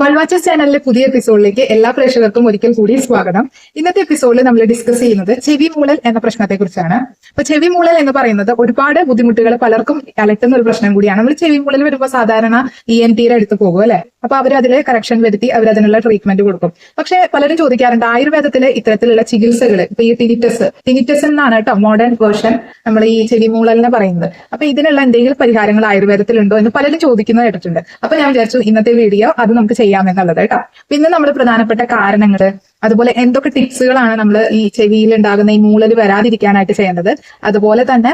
വൾവാച്ചസ് ചാനലിലെ പുതിയ എപ്പിസോഡിലേക്ക് എല്ലാ പ്രേക്ഷകർക്കും ഒരിക്കൽ കൂടി സ്വാഗതം. ഇന്നത്തെ എപ്പിസോഡിൽ നമ്മൾ ഡിസ്കസ് ചെയ്യുന്നത് ചെവി മൂളൽ എന്ന പ്രശ്നത്തെ കുറിച്ചാണ്. അപ്പൊ ചെവി മൂളൽ എന്ന് പറയുന്നത് ഒരുപാട് ബുദ്ധിമുട്ടുകൾ പലർക്കും അലട്ടുന്ന ഒരു പ്രശ്നം കൂടിയാണ്. നമ്മൾ ചെവി മൂളൽ വരുമ്പോൾ സാധാരണ ഇ എൻ ടിയുടെ അടുത്ത് പോകും അല്ലെ? അപ്പൊ അവർ അതിൽ കറക്ഷൻ വരുത്തി അവർ അതിനുള്ള ട്രീറ്റ്മെന്റ് കൊടുക്കും. പക്ഷെ പലരും ചോദിക്കാറുണ്ട് ആയുർവേദത്തിലെ ഇത്തരത്തിലുള്ള ചികിത്സകൾ ഇപ്പൊ ഈ ടിനിറ്റസ് ടിനിറ്റസ് എന്നാണ് കേട്ടോ മോഡേൺ വേർഷൻ നമ്മൾ ഈ ചെവി മൂളലിനെ പറയുന്നത്. അപ്പൊ ഇതിനുള്ള എന്തെങ്കിലും പരിഹാരങ്ങൾ ആയുർവേദത്തിലുണ്ടോ എന്ന് പലരും ചോദിക്കുന്നത് കേട്ടിട്ടുണ്ട്. അപ്പൊ ഞാൻ വിചാരിച്ചു ഇന്നത്തെ വീഡിയോ അത് നമുക്ക് ചെയ്യാമെന്നുള്ളത് കേട്ടോ. പിന്നെ നമ്മൾ പ്രധാനപ്പെട്ട കാരണങ്ങൾ അതുപോലെ എന്തൊക്കെ ടിപ്സുകളാണ് നമ്മൾ ഈ ചെവിയിൽ ഉണ്ടാകുന്ന ഈ മൂളൽ വരാതിരിക്കാനായിട്ട് ചെയ്യേണ്ടത്? അതുപോലെ തന്നെ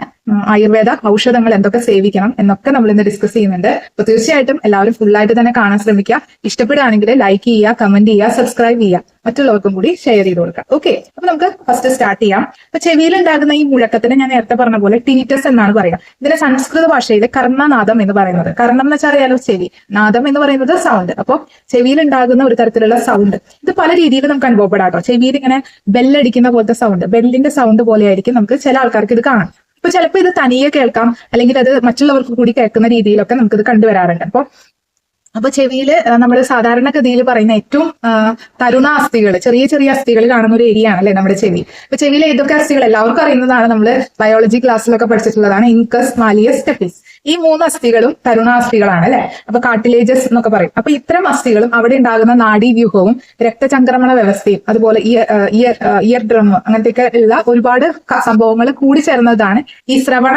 ആയുർവേദ ഔഷധങ്ങൾ എന്തൊക്കെ സേവിക്കണം എന്നൊക്കെ നമ്മൾ ഇന്ന് ഡിസ്കസ് ചെയ്യുന്നുണ്ട്. അപ്പൊ തീർച്ചയായിട്ടും എല്ലാവരും ഫുള്ളായിട്ട് തന്നെ കാണാൻ ശ്രമിക്കുക. ഇഷ്ടപ്പെടുകയാണെങ്കിൽ ലൈക്ക് ചെയ്യുക കമന്റ് ചെയ്യുക സബ്സ്ക്രൈബ് ചെയ്യുക. മറ്റുള്ളവർക്കും കൂടി ഷെയർ ചെയ്ത് കൊടുക്കുക. ഓക്കെ അപ്പൊ നമുക്ക് ഫസ്റ്റ് സ്റ്റാർട്ട് ചെയ്യാം. അപ്പൊ ചെവിയിൽ ഉണ്ടാകുന്ന ഈ മുഴക്കത്തിന് ഞാൻ നേരത്തെ പറഞ്ഞ പോലെ ടിനിറ്റസ് എന്നാണ് പറയുക. ഇതിനെ സംസ്കൃത ഭാഷയിൽ കർണനാദം എന്ന് പറയുന്നത്. കർണം എന്ന് വെച്ചാൽ അറിയാലോ ചെവി. നാദം എന്ന് പറയുന്നത് സൗണ്ട് അപ്പോൾ ചെവിയിൽ ഉണ്ടാകുന്ന ഒരു തരത്തിലുള്ള സൗണ്ട് ഇത് പല രീതിയിൽ നമുക്ക് അനുഭവപ്പെടാട്ടോ. ചെവിയിൽ ഇങ്ങനെ ബെല്ലടിക്കുന്ന പോലത്തെ സൗണ്ട് ബെല്ലിന്റെ സൗണ്ട് പോലെയായിരിക്കും നമുക്ക് ചില ആൾക്കാർക്ക് ഇത് കാണാം. അപ്പൊ ചിലപ്പോൾ ഇത് തനിയെ കേൾക്കാം അല്ലെങ്കിൽ അത് മറ്റുള്ളവർക്ക് കൂടി കേൾക്കുന്ന രീതിയിലൊക്കെ നമുക്ക് ഇത് കണ്ടുവരാറുണ്ട്. അപ്പോൾ അപ്പൊ ചെവിയിൽ നമ്മൾ സാധാരണഗതിയിൽ പറയുന്ന ഏറ്റവും തരുണ അസ്ഥികൾ ചെറിയ ചെറിയ അസ്ഥികൾ കാണുന്ന ഒരു ഏരിയ ആണല്ലേ നമ്മുടെ ചെവി. അപ്പൊ ചെവിയിലെ ഏതൊക്കെ അസ്ഥികൾ എല്ലാവർക്കും അറിയുന്നതാണ് നമ്മൾ ബയോളജി ക്ലാസ്സിലൊക്കെ പഠിച്ചിട്ടുള്ളതാണ് ഇൻകസ് മാലിയസ് സ്റ്റെപ്പിസ് ഈ മൂന്ന് അസ്ഥികളും തരുണാസ്ഥികളാണ് അല്ലെ? അപ്പൊ കാട്ടിലേജസ് എന്നൊക്കെ പറയും. അപ്പൊ ഇത്തരം അസ്ഥികളും അവിടെ ഉണ്ടാകുന്ന നാഡീവ്യൂഹവും രക്തചംക്രമണ വ്യവസ്ഥയും അതുപോലെ ഇയർ ഇയർ ഡ്രം അങ്ങനത്തെയൊക്കെ ഉള്ള ഒരുപാട് സംഭവങ്ങൾ കൂടി ചേർന്നതാണ് ഈ ശ്രവണ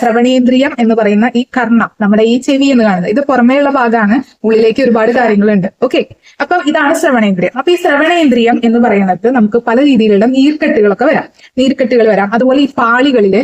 ശ്രവണേന്ദ്രിയം എന്ന് പറയുന്ന ഈ കർണം നമ്മുടെ ഈ ചെവി എന്ന് കാണുന്നത്. ഇത് പുറമേയുള്ള ഭാഗമാണ് ഉള്ളിലേക്ക് ഒരുപാട് കാര്യങ്ങളുണ്ട്. ഓക്കെ അപ്പൊ ഇതാണ് ശ്രവണേന്ദ്രിയം. അപ്പൊ ഈ ശ്രവണേന്ദ്രിയം എന്ന് പറയുന്നത് നമുക്ക് പല രീതിയിലുള്ള നീർക്കെട്ടുകളൊക്കെ വരാം. നീർക്കെട്ടുകൾ വരാം. അതുപോലെ ഈ പാളികളിൽ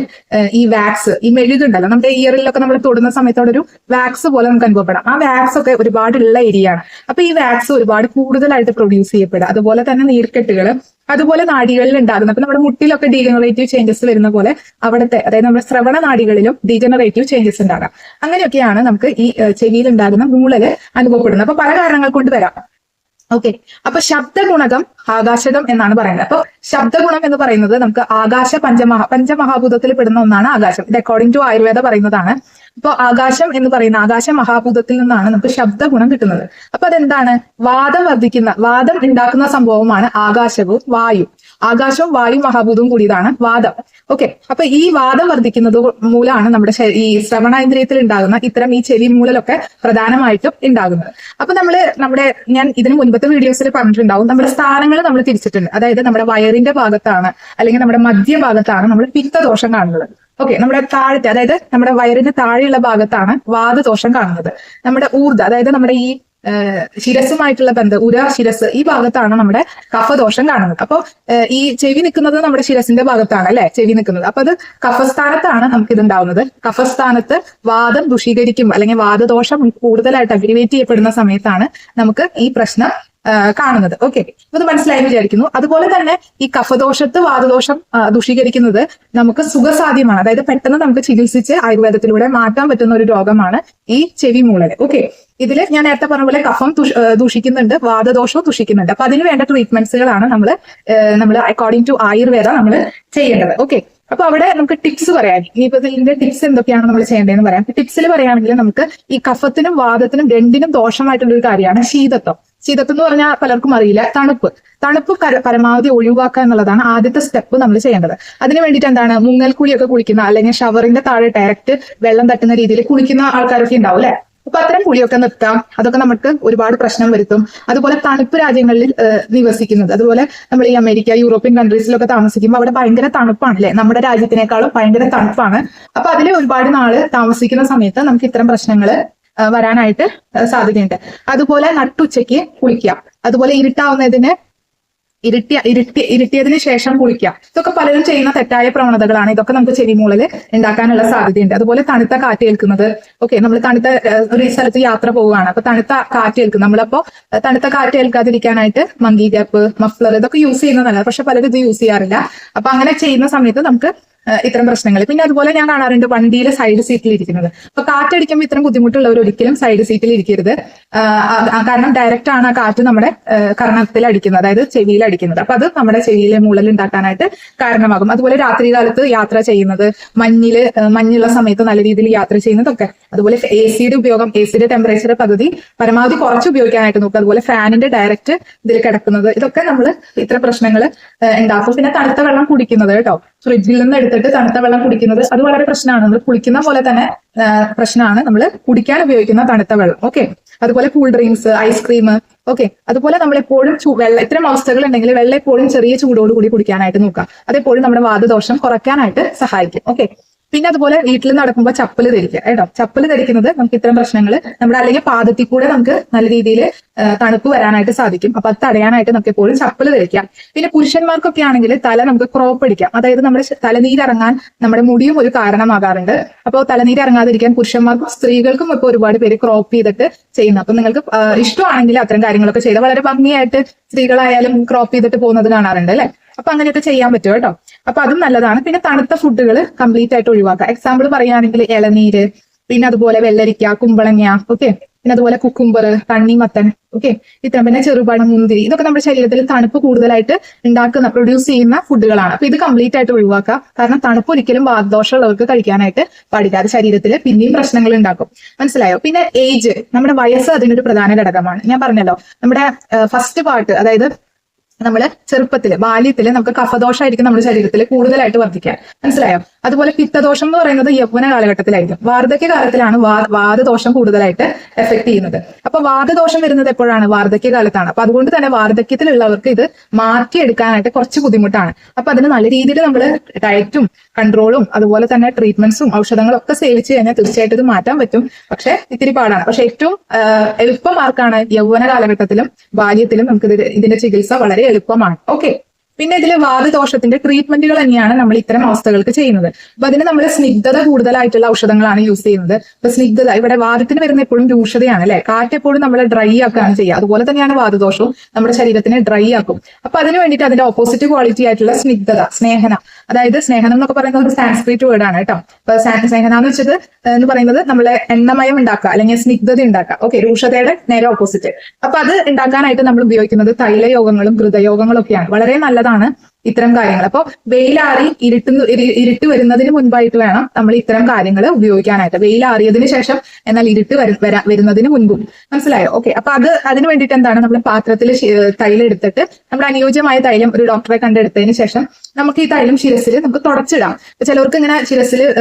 ഈ വാക്സ് ഈ മെഴുകുണ്ടല്ലോ നമ്മുടെ ഇയറിലൊക്കെ നമ്മൾ തൊടുന്ന സമയത്തോടെ ഒരു വാക്സ് പോലെ നമുക്ക് അനുഭവപ്പെടാം. ആ വാക്സ് ഒക്കെ ഒരുപാടുള്ള ഏരിയ ആണ് അപ്പൊ ഈ വാക്സ് ഒരുപാട് കൂടുതലായിട്ട് പ്രൊഡ്യൂസ് ചെയ്യപ്പെടുക. അതുപോലെ തന്നെ നീർക്കെട്ടുകൾ അതുപോലെ നാടികളിൽ ഉണ്ടാകുന്ന അപ്പൊ നമ്മുടെ മുട്ടിലൊക്കെ ഡീജനറേറ്റീവ് ചേഞ്ചസ് വരുന്ന പോലെ അവിടുത്തെ അതായത് നമ്മുടെ ശ്രവണ നാടികളിലും ഡീജനറേറ്റീവ് ചേഞ്ചസ് ഉണ്ടാകാം. അങ്ങനെയൊക്കെയാണ് നമുക്ക് ഈ ചെവിയിൽ ഉണ്ടാകുന്ന മൂളൽ അനുഭവപ്പെടുന്നത്. അപ്പൊ പല കാരണങ്ങൾ കൊണ്ട് വരാം. ഓക്കെ. അപ്പൊ ശബ്ദഗുണകം ആകാശകം എന്നാണ് പറയുന്നത്. അപ്പൊ ശബ്ദഗുണം എന്ന് പറയുന്നത് നമുക്ക് ആകാശ പഞ്ചമഹാ പഞ്ചമഹാഭൂതത്തിൽ പെടുന്ന ഒന്നാണ് ആകാശം. ഇത് അക്കോർഡിംഗ് ടു ആയുർവേദ പറയുന്നതാണ്. അപ്പൊ ആകാശം എന്ന് പറയുന്ന ആകാശ മഹാഭൂതത്തിൽ നിന്നാണ് നമുക്ക് ശബ്ദഗുണം കിട്ടുന്നത്. അപ്പൊ അതെന്താണ്? വാദം വർദ്ധിക്കുന്ന വാദം ഉണ്ടാക്കുന്ന സംഭവമാണ് ആകാശവും വായു. ആകാശവും വായു മഹാഭൂതവും കൂടിയതാണ് വാദം. ഓക്കെ അപ്പൊ ഈ വാദം വർദ്ധിക്കുന്നത് മൂലമാണ് നമ്മുടെ ഈ ശ്രവണേന്ദ്രിയത്തിൽ ഉണ്ടാകുന്ന ഇത്തരം ഈ ചെവി മൂലലൊക്കെ പ്രധാനമായിട്ടും ഉണ്ടാകുന്നത്. അപ്പൊ നമ്മൾ നമ്മുടെ ഞാൻ ഇതിന് മുൻപത്തെ വീഡിയോസിൽ പറഞ്ഞിട്ടുണ്ടാവും നമ്മുടെ സ്ഥാനങ്ങൾ നമ്മൾ തിരിച്ചിട്ടുണ്ട്. അതായത് നമ്മുടെ വയറിന്റെ ഭാഗത്താണ് അല്ലെങ്കിൽ നമ്മുടെ മധ്യഭാഗത്താണ് നമ്മൾ പിത്തദോഷം കാണുന്നത്. ഓക്കെ നമ്മുടെ താഴത്തെ അതായത് നമ്മുടെ വയറിന്റെ താഴെയുള്ള ഭാഗത്താണ് വാദദോഷം കാണുന്നത്. നമ്മുടെ ഊർജ അതായത് നമ്മുടെ ഈ ശിരസുമായിട്ടുള്ള ബന്ധം ഉര ശിരസ് ഈ ഭാഗത്താണ് നമ്മുടെ കഫദോഷം കാണുന്നത്. അപ്പോൾ ഈ ചെവി നിൽക്കുന്നത് നമ്മുടെ ശിരസിന്റെ ഭാഗത്താണ് അല്ലെ? ചെവി നിൽക്കുന്നത്. അപ്പൊ അത് കഫസ്ഥാനത്താണ് നമുക്ക് ഇത് ഉണ്ടാവുന്നത് കഫസ്ഥാനത്ത് വാദം ദുഷീകരിക്കും അല്ലെങ്കിൽ വാദദോഷം കൂടുതലായിട്ട് അഗ്രിവേറ്റ് ചെയ്യപ്പെടുന്ന സമയത്താണ് നമുക്ക് ഈ പ്രശ്നം കാണുന്നത്. ഓക്കെ ഇത് മനസ്സിലായി വിചാരിക്കുന്നു. അതുപോലെ തന്നെ ഈ കഫദോഷത്ത് വാതദോഷം ദുഷീകരിക്കുന്നത് നമുക്ക് സുഖസാധ്യമാണ്. അതായത് പെട്ടെന്ന് നമുക്ക് ചികിത്സിച്ച് ആയുർവേദത്തിലൂടെ മാറ്റാൻ പറ്റുന്ന ഒരു രോഗമാണ് ഈ ചെവി മൂളൽ ഓക്കെ ഇതിൽ ഞാൻ നേരത്തെ പറഞ്ഞ പോലെ കഫം ദൂഷിക്കുന്നുണ്ട് വാദദോഷവും ദൂഷിക്കുന്നുണ്ട്. അപ്പൊ അതിന് വേണ്ട ട്രീറ്റ്മെന്റ്സുകളാണ് നമ്മൾ നമ്മൾ അക്കോർഡിംഗ് ടു ആയുർവേദ നമ്മൾ ചെയ്യേണ്ടത്. ഓക്കെ അപ്പൊ അവിടെ നമുക്ക് ടിപ്സ് പറയാം. ഇനിയിപ്പോ ഇതിന്റെ ടിപ്സ് എന്തൊക്കെയാണ് നമ്മൾ ചെയ്യേണ്ടതെന്ന് പറയാം. ടിപ്സിൽ പറയുകയാണെങ്കിൽ നമുക്ക് ഈ കഫത്തിനും വാദത്തിനും രണ്ടിനും ദോഷമായിട്ടുള്ള ഒരു കാര്യമാണ് ശീതത്വം. ശീതത്വം എന്ന് പറഞ്ഞാൽ പലർക്കും അറിയില്ല. തണുപ്പ്. തണുപ്പ് പരമാവധി ഒഴിവാക്കുക എന്നുള്ളതാണ് ആദ്യത്തെ സ്റ്റെപ്പ് നമ്മൾ ചെയ്യേണ്ടത്. അതിന് വേണ്ടിയിട്ട് എന്താണ്? മുങ്ങൽ കുളിയൊക്കെ കുളിക്കുന്ന അല്ലെങ്കിൽ ഷവറിന്റെ താഴെ ഡയറക്റ്റ് വെള്ളം തട്ടുന്ന രീതിയിൽ കുളിക്കുന്ന ആൾക്കാരൊക്കെ ഉണ്ടാവും അല്ലെ? അപ്പൊ അത്തരം കുളിയൊക്കെ നിർത്താം. അതൊക്കെ നമുക്ക് ഒരുപാട് പ്രശ്നം വരുത്തും. അതുപോലെ തണുപ്പ് രാജ്യങ്ങളിൽ നിവസിക്കുന്നത്. അതുപോലെ നമ്മൾ ഈ അമേരിക്ക യൂറോപ്യൻ കൺട്രീസിലൊക്കെ താമസിക്കുമ്പോൾ അവിടെ ഭയങ്കര തണുപ്പാണ് അല്ലെ? നമ്മുടെ രാജ്യത്തിനേക്കാളും ഭയങ്കര തണുപ്പാണ്. അപ്പൊ അതിൽ ഒരുപാട് നാൾ താമസിക്കുന്ന സമയത്ത് നമുക്ക് ഇത്തരം പ്രശ്നങ്ങൾ വരാനായിട്ട് സാധ്യതയുണ്ട്. അതുപോലെ നട്ടുച്ചയ്ക്ക് കുളിക്കുക അതുപോലെ ഇരുട്ടാവുന്നതിന് ഇരുട്ടിയ ഇരുട്ടി ഇരുട്ടിയതിന് ശേഷം കുളിക്കുക ഇതൊക്കെ പലരും ചെയ്യുന്ന തെറ്റായ പ്രവണതകളാണ്. ഇതൊക്കെ നമുക്ക് ചെവിമൂളിൽ ഉണ്ടാക്കാനുള്ള സാധ്യതയുണ്ട്. അതുപോലെ തണുത്ത കാറ്റ് ഏൽക്കുന്നത്. ഓക്കെ നമ്മൾ തണുത്ത ഒരു സ്ഥലത്ത് യാത്ര പോവുകയാണ്. അപ്പൊ തണുത്ത കാറ്റ് ഏൽക്കും. നമ്മളപ്പോ തണുത്ത കാറ്റ് ഏൽക്കാതിരിക്കാനായിട്ട് മങ്കി ഗ്യാപ്പ് മഫ്ലർ ഇതൊക്കെ യൂസ് ചെയ്യുന്നതല്ല. പക്ഷെ പലരും ഇത് യൂസ് ചെയ്യാറില്ല. അപ്പൊ അങ്ങനെ ചെയ്യുന്ന സമയത്ത് നമുക്ക് ഇത്തരം പ്രശ്നങ്ങൾ. പിന്നെ അതുപോലെ ഞാൻ കാണാറുണ്ട് വണ്ടിയിലെ സൈഡ് സീറ്റിൽ ഇരിക്കുന്നത്. അപ്പൊ കാറ്റടിക്കുമ്പോൾ ഇത്തരം ബുദ്ധിമുട്ടുള്ളവർ ഒരിക്കലും സൈഡ് സീറ്റിൽ ഇരിക്കരുത്. കാരണം ഡയറക്റ്റ് ആണ് ആ കാറ്റ് നമ്മുടെ കർണത്തിൽ അടിക്കുന്നത്. അതായത് ചെവിയിൽ അടിക്കുന്നത്. അപ്പൊ അത് നമ്മുടെ ചെവിയിലെ മൂളൽ ഉണ്ടാക്കാനായിട്ട് കാരണമാകും. അതുപോലെ രാത്രി കാലത്ത് യാത്ര ചെയ്യുന്നത് മഞ്ഞിൽ മഞ്ഞുള്ള സമയത്ത് നല്ല രീതിയിൽ യാത്ര ചെയ്യുന്നതൊക്കെ. അതുപോലെ എ സിയുടെ ഉപയോഗം എ സിയുടെ ടെമ്പറേച്ചർ പദ്ധതി പരമാവധി കുറച്ച് ഉപയോഗിക്കാനായിട്ട് നോക്കുക. അതുപോലെ ഫാനിന്റെ ഡയറക്റ്റ് ഇതിൽ കിടക്കുന്നത്. ഇതൊക്കെ നമ്മൾ ഇത്തരം പ്രശ്നങ്ങൾ ഉണ്ടാക്കും. പിന്നെ തണുത്ത വെള്ളം കുടിക്കുന്നത് കേട്ടോ. ഫ്രിഡ്ജിൽ നിന്ന് എടുത്തിട്ട് തണുത്ത വെള്ളം കുടിക്കുന്നത് അത് വളരെ പ്രശ്നമാണ്. നമ്മൾ കുളിക്കുന്ന പോലെ തന്നെ പ്രശ്നമാണ്. നമ്മൾ കുടിക്കാൻ ഉപയോഗിക്കുന്ന തണുത്ത വെള്ളം. ഓക്കെ? അതുപോലെ കൂൾ ഡ്രിങ്ക്സ് ഐസ്ക്രീം ഓക്കെ? അതുപോലെ നമ്മൾ എപ്പോഴും വെള്ളം ഇത്തരം അവസ്ഥകൾ ഉണ്ടെങ്കിൽ വെള്ളം എപ്പോഴും ചെറിയ ചൂടോടുകൂടി കുടിക്കാനായിട്ട് നോക്കുക. അതെപ്പോഴും നമ്മുടെ വാദദോഷം കുറയ്ക്കാനായിട്ട് സഹായിക്കും. ഓക്കെ? പിന്നെ അതുപോലെ വീട്ടിൽ നടക്കുമ്പോൾ ചപ്പൽ ധരിക്കുക കേട്ടോ. ചപ്പൽ ധരിക്കുന്നത് നമുക്ക് ഇത്തരം പ്രശ്നങ്ങൾ നമ്മുടെ അല്ലെങ്കിൽ പാദത്തിൽ കൂടെ നമുക്ക് നല്ല രീതിയിൽ തണുപ്പ് വരാനായിട്ട് സാധിക്കും. അപ്പൊ അത് തടയാനായിട്ട് നമുക്ക് എപ്പോഴും ചപ്പൽ ധരിക്കാം. പിന്നെ പുരുഷന്മാർക്കൊക്കെ ആണെങ്കിൽ തല നമുക്ക് ക്രോപ്പ് അടിക്കാം. അതായത് നമ്മുടെ തലനീരിറങ്ങാൻ നമ്മുടെ മുടിയും ഒരു കാരണമാകാറുണ്ട്. അപ്പോൾ തലനീരിറങ്ങാതിരിക്കാൻ പുരുഷന്മാർക്കും സ്ത്രീകൾക്കും ഇപ്പോൾ ഒരുപാട് പേര് ക്രോപ്പ് ചെയ്തിട്ട് ചെയ്യുന്നു. അപ്പൊ നിങ്ങൾക്ക് ഇഷ്ടമാണെങ്കിൽ അത്തരം കാര്യങ്ങളൊക്കെ ചെയ്ത് വളരെ ഭംഗിയായിട്ട് സ്ത്രീകളായാലും ക്രോപ്പ് ചെയ്തിട്ട് പോകുന്നത് കാണാറുണ്ട് അല്ലെ? അപ്പൊ അങ്ങനെയൊക്കെ ചെയ്യാൻ പറ്റും കേട്ടോ. അപ്പൊ അതും നല്ലതാണ്. പിന്നെ തണുത്ത ഫുഡുകൾ കംപ്ലീറ്റ് ആയിട്ട് ഒഴിവാക്കുക. എക്സാമ്പിൾ പറയുകയാണെങ്കിൽ ഇളനീര് പിന്നെ അതുപോലെ വെള്ളരിക്ക കുമ്പളങ്ങ ഓക്കെ പിന്നെ അതുപോലെ കുക്കുംബർ തണ്ണിമത്തൻ ഓക്കെ ഇത്ര പിന്നെ ചെറുപഴം മുന്തിരി ഇതൊക്കെ നമ്മുടെ ശരീരത്തിൽ തണുപ്പ് കൂടുതലായിട്ട് ഉണ്ടാക്കുന്ന പ്രൊഡ്യൂസ് ചെയ്യുന്ന ഫുഡുകളാണ് അപ്പൊ ഇത് കംപ്ലീറ്റ് ആയിട്ട് ഒഴിവാക്കുക. കാരണം തണുപ്പ് ഒരിക്കലും വാദദോഷമുള്ളവർക്ക് കഴിക്കാനായിട്ട് പാടില്ല. അത് ശരീരത്തിൽ പിന്നെയും പ്രശ്നങ്ങൾ ഉണ്ടാക്കും. മനസ്സിലായോ? പിന്നെ ഏജ് നമ്മുടെ വയസ്സ് അതിനൊരു പ്രധാന ഘടകമാണ്. ഞാൻ പറഞ്ഞല്ലോ. നമ്മുടെ ഫസ്റ്റ് പാർട്ട് അതായത് നമ്മൾ ചെറുപ്പത്തിൽ ബാല്യത്തിൽ നമുക്ക് കഫദോഷമായിരിക്കും നമ്മുടെ ശരീരത്തിൽ കൂടുതലായിട്ട് വർദ്ധിക്കുക മനസ്സിലായോ? അതുപോലെ പിത്തദോഷം എന്ന് പറയുന്നത് യൗവന കാലഘട്ടത്തിലായിരിക്കും. വാർദ്ധക്യ കാലത്തിലാണ് വാദദോഷം കൂടുതലായിട്ട് എഫക്ട് ചെയ്യുന്നത്. അപ്പൊ വാദദോഷം വരുന്നത് എപ്പോഴാണ്? വാർദ്ധക്യ കാലത്താണ്. അപ്പൊ അതുകൊണ്ട് തന്നെ വാർദ്ധക്യത്തിലുള്ളവർക്ക് ഇത് മാറ്റിയെടുക്കാനായിട്ട് കുറച്ച് ബുദ്ധിമുട്ടാണ്. അപ്പൊ അതിന് നല്ല രീതിയിൽ നമ്മൾ ഡയറ്റും കൺട്രോളും അതുപോലെ തന്നെ ട്രീറ്റ്മെന്റ്സും ഔഷധങ്ങളും ഒക്കെ സേവിച്ച് കഴിഞ്ഞാൽ തീർച്ചയായിട്ടും ഇത് മാറ്റാൻ പറ്റും. പക്ഷെ ഇത്തിരി പാടാണ്. പക്ഷെ ഏറ്റവും എളുപ്പമാർക്കാണ് യൗവന കാലഘട്ടത്തിലും ബാല്യത്തിലും നമുക്ക് ഇതിന്റെ ചികിത്സ വളരെ എളുപ്പമാണ്. ഓക്കെ പിന്നെ ഇതിലെ വാദദോഷത്തിന്റെ ട്രീറ്റ്മെന്റുകൾ തന്നെയാണ് നമ്മൾ ഇത്തരം അവസ്ഥകൾക്ക് ചെയ്യുന്നത്. അപ്പൊ അതിന് നമ്മൾ സ്നിഗ്ധത കൂടുതലായിട്ടുള്ള ഔഷധങ്ങളാണ് യൂസ് ചെയ്യുന്നത്. അപ്പൊ സ്നിഗ്ധത ഇവിടെ വാദത്തിന് വരുന്ന എപ്പോഴും രൂക്ഷതയാണ് അല്ലെ? കാറ്റ് എപ്പോഴും നമ്മൾ ഡ്രൈ ആക്കുകയാണ് ചെയ്യുക. അതുപോലെ തന്നെയാണ് വാദദോഷവും നമ്മുടെ ശരീരത്തിനെ ഡ്രൈ ആക്കും. അപ്പൊ അതിന് വേണ്ടിയിട്ട് അതിന്റെ ഓപ്പോസിറ്റ് ക്വാളിറ്റി ആയിട്ടുള്ള സ്നിഗ്ധത സ്നേഹന. അതായത് സ്നേഹനം എന്നൊക്കെ പറയുന്നത് ഒരു സാൻസ്ക്രിറ്റ് വേർഡ് ആണ് കേട്ടോ. അപ്പൊ സ്നേഹന എന്ന് വെച്ചത് എന്ന് പറയുന്നത് നമ്മളെ എണ്ണമയം ഉണ്ടാക്കുക അല്ലെങ്കിൽ സ്നിഗ്ധത ഉണ്ടാക്കുക. ഓക്കെ രൂക്ഷതയുടെ നേരെ ഓപ്പോസിറ്റ് അപ്പൊ അത് ഉണ്ടാക്കാനായിട്ട് നമ്മൾ ഉപയോഗിക്കുന്നത് തൈലയോഗങ്ങളും ഹൃദയോഗങ്ങളും ഒക്കെയാണ് വളരെ നല്ലതാണ് ഇത്തരം കാര്യങ്ങൾ. അപ്പോൾ വെയിലാറി ഇരുട്ടുന്നു ഇരുട്ട് വരുന്നതിന് മുൻപായിട്ട് വേണം നമ്മൾ ഇത്തരം കാര്യങ്ങൾ ഉപയോഗിക്കാനായിട്ട്. വെയിലാറിയതിന് ശേഷം എന്നാൽ ഇരുട്ട് വര- വരാ- വരുന്നതിന് മുൻപും. മനസ്സിലായോ? ഓക്കെ. അപ്പൊ അത് അതിന് വേണ്ടിയിട്ട് എന്താണ് നമ്മൾ പാത്രത്തിൽ തൈലം എടുത്തിട്ട് നമ്മൾ അനുയോജ്യമായ തൈലം ഒരു ഡോക്ടറെ കണ്ടെടുത്തതിന് ശേഷം നമുക്ക് ഈ തൈലം ശിരസിൽ നമുക്ക് തുടച്ചിടാം. ചിലവർക്ക് ഇങ്ങനെ ശിരസിൽ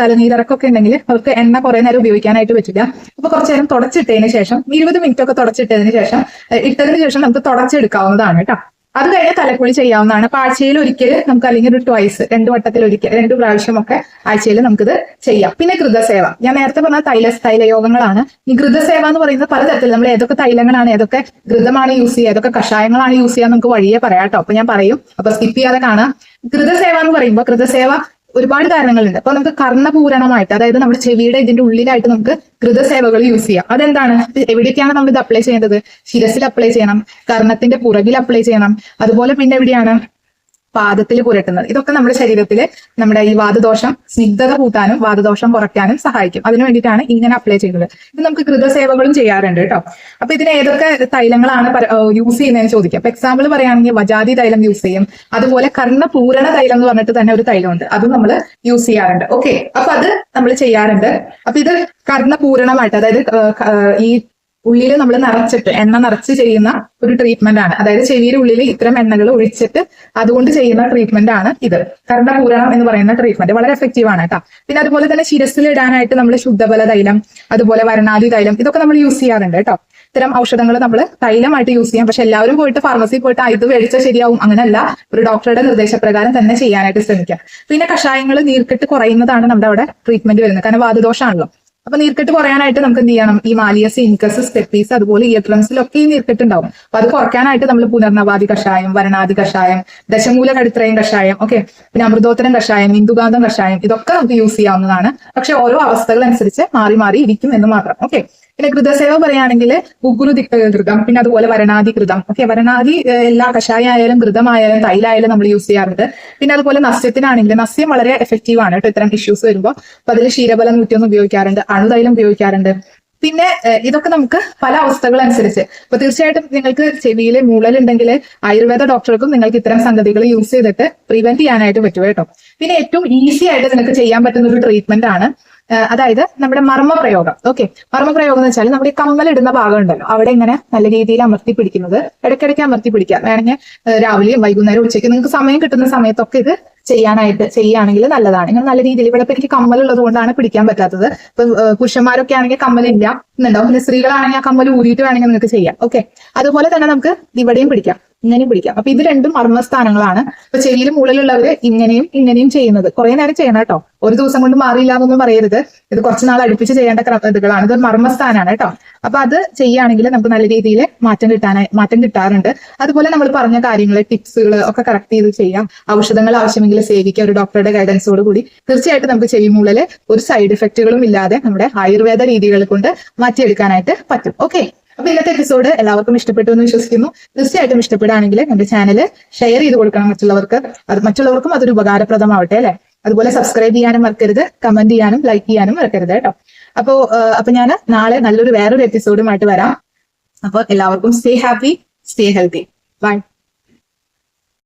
തലനീരിറക്കൊക്കെ ഉണ്ടെങ്കിൽ അവർക്ക് എണ്ണ കുറെ നേരം ഉപയോഗിക്കാനായിട്ട് പറ്റില്ല. അപ്പൊ കുറച്ചു നേരം തുടച്ചിട്ടതിന് ശേഷം ഇരുപത് മിനിറ്റ് ഒക്കെ തുടച്ചിട്ടതിന് ശേഷം ഇട്ടതിന് ശേഷം നമുക്ക് തുടച്ചെടുക്കാവുന്നതാണ് കേട്ടോ. അത് കഴിഞ്ഞ് തലക്കുളി ചെയ്യാവുന്നതാണ്. അപ്പൊ ആഴ്ചയിൽ ഒരിക്കൽ നമുക്ക് അല്ലെങ്കിൽ ഒരു ട്വൈസ് രണ്ട് വട്ടത്തിൽ ഒരിക്കൽ രണ്ട് പ്രാവശ്യമൊക്കെ ആഴ്ചയിൽ നമുക്കിത് ചെയ്യാം. പിന്നെ ഘൃതസേവ ഞാൻ നേരത്തെ പറഞ്ഞ തൈല തൈലയോഗങ്ങളാണ് ഈ ഘൃതസേവ എന്ന് പറയുന്നത് പലതരത്തിൽ നമ്മൾ ഏതൊക്കെ തൈലങ്ങളാണ് ഏതൊക്കെ ഘൃതമാണ് യൂസ് ചെയ്യുക ഏതൊക്കെ കഷായങ്ങളാണ് യൂസ് ചെയ്യുക നമുക്ക് വഴിയെ പറയാം കേട്ടോ. അപ്പൊ ഞാൻ പറയും. അപ്പൊ സ്കിപ്പ് ചെയ്യാതെ കാണാം. ഘൃതസേവ എന്ന് പറയുമ്പോൾ ഘൃതസേവ ഒരുപാട് കാരണങ്ങളുണ്ട്. അപ്പൊ നമുക്ക് കർണപൂരണമായിട്ട് അതായത് നമ്മുടെ ചെവിയുടെ ഇതിന്റെ ഉള്ളിലായിട്ട് നമുക്ക് ഘൃതസേവകൾ യൂസ് ചെയ്യാം. അതെന്താണ്? എവിടേക്കാണ് നമ്മൾ ഇത് അപ്ലൈ ചെയ്യേണ്ടത്? ശിരസിൽ അപ്ലൈ ചെയ്യണം കർണത്തിന്റെ പുറകിൽ അപ്ലൈ ചെയ്യണം അതുപോലെ പിന്നെ എവിടെയാണ്? പാദത്തിൽ പുരട്ടുന്നത്. ഇതൊക്കെ നമ്മുടെ ശരീരത്തിൽ നമ്മുടെ ഈ വാദദോഷം സ്നിഗ്ധത കൂട്ടാനും വാദദോഷം കുറയ്ക്കാനും സഹായിക്കും. അതിനു വേണ്ടിയിട്ടാണ് ഇങ്ങനെ അപ്ലൈ ചെയ്യുന്നത് ഇത് നമുക്ക് കൃതസേവകളും ചെയ്യാറുണ്ട് കേട്ടോ. അപ്പൊ ഇതിന് ഏതൊക്കെ തൈലങ്ങളാണ് യൂസ് ചെയ്യുന്നതെന്ന് ചോദിക്കാം. അപ്പൊ എക്സാമ്പിൾ പറയുകയാണെങ്കിൽ വജാതി തൈലം യൂസ് ചെയ്യും. അതുപോലെ കർണപൂരണ തൈലം എന്ന് പറഞ്ഞിട്ട് തന്നെ ഒരു തൈലമുണ്ട്. അതും നമ്മൾ യൂസ് ചെയ്യാറുണ്ട്. ഓക്കെ അപ്പൊ അത് നമ്മൾ ചെയ്യാറുണ്ട്. അപ്പൊ ഇത് കർണപൂരണമായിട്ട് അതായത് ഈ ഉള്ളിൽ നമ്മൾ നിറച്ചിട്ട് എണ്ണ നിറച്ച് ചെയ്യുന്ന ഒരു ട്രീറ്റ്മെന്റ് ആണ്. അതായത് ചെവിയുടെ ഉള്ളിൽ ഇത്തരം എണ്ണകൾ ഒഴിച്ചിട്ട് അതുകൊണ്ട് ചെയ്യുന്ന ട്രീറ്റ്മെന്റ് ആണ് ഇത്. കർണപൂരണം എന്ന് പറയുന്ന ട്രീറ്റ്മെന്റ് വളരെ എഫക്റ്റീവ് ആണ് കേട്ടോ. പിന്നെ അതുപോലെ തന്നെ ശിരസിൽ ഇടാനായിട്ട് നമ്മൾ ശുദ്ധബല തൈലം അതുപോലെ വരണാതി തൈലം ഇതൊക്കെ നമ്മൾ യൂസ് ചെയ്യാറുണ്ട് കേട്ടോ. ഇത്തരം ഔഷധങ്ങൾ നമ്മൾ തൈലമായിട്ട് യൂസ് ചെയ്യാം. പക്ഷെ എല്ലാവരും പോയിട്ട് ഫാർമസിയിൽ പോയിട്ട് ഇത് മേടിച്ചാൽ ശരിയാവും. അങ്ങനെയല്ല ഒരു ഡോക്ടറുടെ നിർദ്ദേശപ്രകാരം തന്നെ ചെയ്യാനായിട്ട് ശ്രമിക്കാം. പിന്നെ കഷായങ്ങൾ നീർക്കെട്ട് കുറയുന്നതാണ് നമ്മുടെ അവിടെ ട്രീറ്റ്മെന്റ് വരുന്നത്. കാരണം വാദദോഷമാണല്ലോ അപ്പൊ നീർക്കെട്ട് കുറയാനായിട്ട് നമുക്ക് എന്ത് ചെയ്യണം? ഈ മാലിയസ് ഇൻകസ് സ്റ്റെപ്പീസ് അതുപോലെ ഇയർട്രൻസിലൊക്കെ ഈ നീർക്കെട്ട് ഉണ്ടാവും. അപ്പൊ അത് കുറയ്ക്കാനായിട്ട് നമ്മൾ പുനർനവാദി കഷായം വരണാദി കഷായം ദശമൂല കടുത്രയും കഷായം ഓക്കെ. പിന്നെ അമൃതോത്തരം കഷായം ഇന്ദുകാന്തം കഷായം ഇതൊക്കെ നമുക്ക് യൂസ് ചെയ്യാവുന്നതാണ്. പക്ഷെ ഓരോ അവസ്ഥകൾ അനുസരിച്ച് മാറി മാറി ഇരിക്കും എന്ന് മാത്രം ഓക്കെ. പിന്നെ ഘൃതസേവ പറയുകയാണെങ്കിൽ ഉഗുരു ഘൃതം പിന്നെ അതുപോലെ വരണാതി ഘൃതം ഓക്കെ വരണാതി എല്ലാ കഷായ ആയാലും ഘൃതമായാലും തൈലായാലും നമ്മൾ യൂസ് ചെയ്യാറുണ്ട്. പിന്നെ അതുപോലെ നസ്യത്തിനാണെങ്കിൽ നസ്യം വളരെ എഫക്റ്റീവ് ആണ് കേട്ടോ ഇത്തരം ഇഷ്യൂസ് വരുമ്പോൾ അപ്പൊ അതിൽ ക്ഷീരബലം നൂറ്റിയൊന്ന് ഉപയോഗിക്കാറുണ്ട് അണുതൈലം ഉപയോഗിക്കാറുണ്ട്. പിന്നെ ഇതൊക്കെ നമുക്ക് പല അവസ്ഥകൾ അനുസരിച്ച്. അപ്പൊ തീർച്ചയായിട്ടും നിങ്ങൾക്ക് ചെവിയിൽ മൂളലുണ്ടെങ്കിൽ ആയുർവേദ ഡോക്ടർക്കും നിങ്ങൾക്ക് ഇത്തരം സംഗതികൾ യൂസ് ചെയ്തിട്ട് പ്രിവെന്റ് ചെയ്യാനായിട്ട് പറ്റും കേട്ടോ. പിന്നെ ഏറ്റവും ഈസി ആയിട്ട് നിങ്ങൾക്ക് ചെയ്യാൻ പറ്റുന്ന ഒരു ട്രീറ്റ്മെന്റ് ആണ് അതായത് നമ്മുടെ മർമ്മ പ്രയോഗം ഓക്കെ മർമ്മ പ്രയോഗം എന്ന് വെച്ചാൽ നമ്മുടെ ഈ കമ്മൽ ഇടുന്ന ഭാഗം ഉണ്ടല്ലോ അവിടെ ഇങ്ങനെ നല്ല രീതിയിൽ അമർത്തി പിടിക്കുന്നത്. ഇടയ്ക്കിടയ്ക്ക് അമർത്തി പിടിക്കാം. വേണമെങ്കിൽ രാവിലെയും വൈകുന്നേരം ഉച്ചയ്ക്ക് നിങ്ങൾക്ക് സമയം കിട്ടുന്ന സമയത്തൊക്കെ ഇത് ചെയ്യാനായിട്ട് ചെയ്യുകയാണെങ്കിൽ നല്ലതാണ്. ഇങ്ങനെ നല്ല രീതിയിൽ ഇവിടെ ഇപ്പൊ എനിക്ക് കമ്മലുള്ളത് കൊണ്ടാണ് പിടിക്കാൻ പറ്റാത്തത്. ഇപ്പൊ പുരുഷന്മാരൊക്കെ ആണെങ്കിൽ കമ്മലില്ല എന്നുണ്ടാവും. പിന്നെ സ്ത്രീകളാണെങ്കിൽ ആ കമ്മൽ ഊരിയിട്ട് വേണമെങ്കിൽ നിങ്ങൾക്ക് ചെയ്യാം. ഓക്കെ അതുപോലെ തന്നെ നമുക്ക് ഇവിടെയും പിടിക്കാം. ഇങ്ങനെയും പിടിക്കാം. അപ്പൊ ഇത് രണ്ടും മർമ്മസ്ഥാനങ്ങളാണ്. ഇപ്പൊ ചെവിയിൽ മുകളിലുള്ളവര് ഇങ്ങനെയും ഇങ്ങനെയും ചെയ്യുന്നത്. കുറെ നേരം ചെയ്യണം കേട്ടോ. ഒരു ദിവസം കൊണ്ട് മാറിയില്ല എന്നൊന്നും പറയരുത്. ഇത് കുറച്ച് നാൾ അടുപ്പിച്ച് ചെയ്യേണ്ട ക്രമതകളാണ് ഇത് മർമ്മസ്ഥാനാണ് കേട്ടോ. അപ്പൊ അത് ചെയ്യുകയാണെങ്കിൽ നമുക്ക് നല്ല രീതിയിൽ മാറ്റം കിട്ടാനായി മാറ്റം കിട്ടാറുണ്ട്. അതുപോലെ നമ്മൾ പറഞ്ഞ കാര്യങ്ങൾ ടിപ്സുകൾ ഒക്കെ കറക്റ്റ് ചെയ്ത് ചെയ്യാം. ഔഷധങ്ങൾ ആവശ്യമെങ്കിൽ സേവിക്കുക ഒരു ഡോക്ടറുടെ ഗൈഡൻസോട് കൂടി. തീർച്ചയായിട്ടും നമുക്ക് ചെയ്യുമ്പോൾ ഒരു സൈഡ് ഇഫക്റ്റുകളും ഇല്ലാതെ നമ്മുടെ ആയുർവേദ രീതികൾ കൊണ്ട് മാറ്റിയെടുക്കാനായിട്ട് പറ്റും. ഓക്കെ അപ്പൊ ഇന്നത്തെ എപ്പിസോഡ് എല്ലാവർക്കും ഇഷ്ടപ്പെട്ടു എന്ന് വിശ്വസിക്കുന്നു. തീർച്ചയായിട്ടും ഇഷ്ടപ്പെടുകയാണെങ്കിൽ എന്റെ ചാനൽ ഷെയർ ചെയ്ത് കൊടുക്കണം മറ്റുള്ളവർക്ക്. അത് മറ്റുള്ളവർക്കും അതൊരു ഉപകാരപ്രദമാവട്ടെ അല്ലെ? അതുപോലെ സബ്സ്ക്രൈബ് ചെയ്യാനും മറക്കരുത് കമന്റ് ചെയ്യാനും ലൈക്ക് ചെയ്യാനും മറക്കരുത് കേട്ടോ. അപ്പോ അപ്പൊ ഞാൻ നാളെ നല്ലൊരു വേറൊരു എപ്പിസോഡുമായിട്ട് വരാം. അപ്പൊ എല്ലാവർക്കും stay happy stay healthy bye